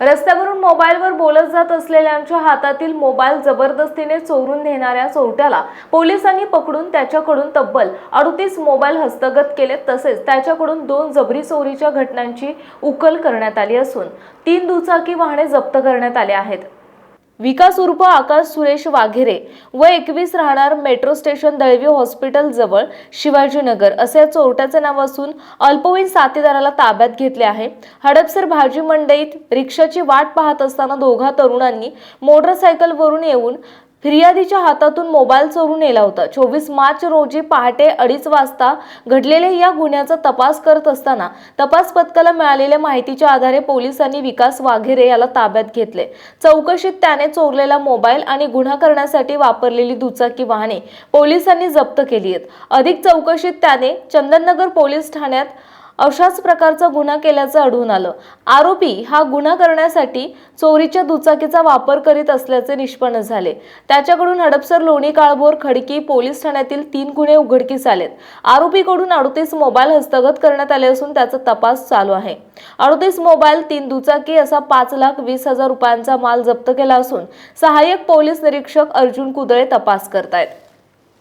रस्त्यावरून मोबाईलवर बोलत जात असलेल्यांच्या हातातील मोबाईल जबरदस्तीने चोरून नेणाऱ्या चोरट्याला पोलिसांनी पकडून त्याच्याकडून तब्बल अडतीस मोबाईल हस्तगत केले. तसेच त्याच्याकडून दोन जबरी चोरीच्या घटनांची उकल करण्यात आली असून तीन दुचाकी वाहने जप्त करण्यात आले आहेत. विकास उर्फ आकाश सुरेश वाघेरे व एकवीस राहणार मेट्रो स्टेशन दळवी हॉस्पिटल जवळ शिवाजीनगर असे या चोरट्याचे नाव असून अल्पवयीन साथीदाराला ताब्यात घेतले आहे. हडपसर भाजी मंडईत रिक्षाची वाट पाहत असताना दोघा तरुणांनी मोटरसायकलवरून येऊन फिर्यादीच्या हातातून मोबाईल चोरून नेला होता. चोवीस मार्च रोजी पहाटे अडीच वाजता घडलेल्या या गुन्ह्याचा तपास करत असताना तपास पथकाला मिळालेल्या माहितीच्या आधारे पोलिसांनी विकास वाघेरे याला ताब्यात घेतले. चौकशीत त्याने चोरलेला मोबाईल आणि गुन्हा करण्यासाठी वापरलेली दुचाकी वाहने पोलिसांनी जप्त केली आहेत. अधिक चौकशीत त्याने चंदननगर पोलीस ठाण्यात अशाच प्रकारचा गुन्हा केल्याचं आढळून आलं. आरोपी हा गुन्हा करण्यासाठी चोरीच्या दुचाकीचा वापर करीत असल्याचे निष्पन्न झाले. त्याच्याकडून हडपसर लोणी काळभोर खडकी पोलीस ठाण्यातील तीन गुन्हे उघडकीस आलेत. आरोपीकडून अडतीस मोबाईल हस्तगत करण्यात आले असून त्याचा तपास चालू आहे. अडतीस मोबाईल तीन दुचाकी असा पाच लाख वीस हजार रुपयांचा माल जप्त केला असून सहाय्यक पोलीस निरीक्षक अर्जुन कुदळे तपास करतायत.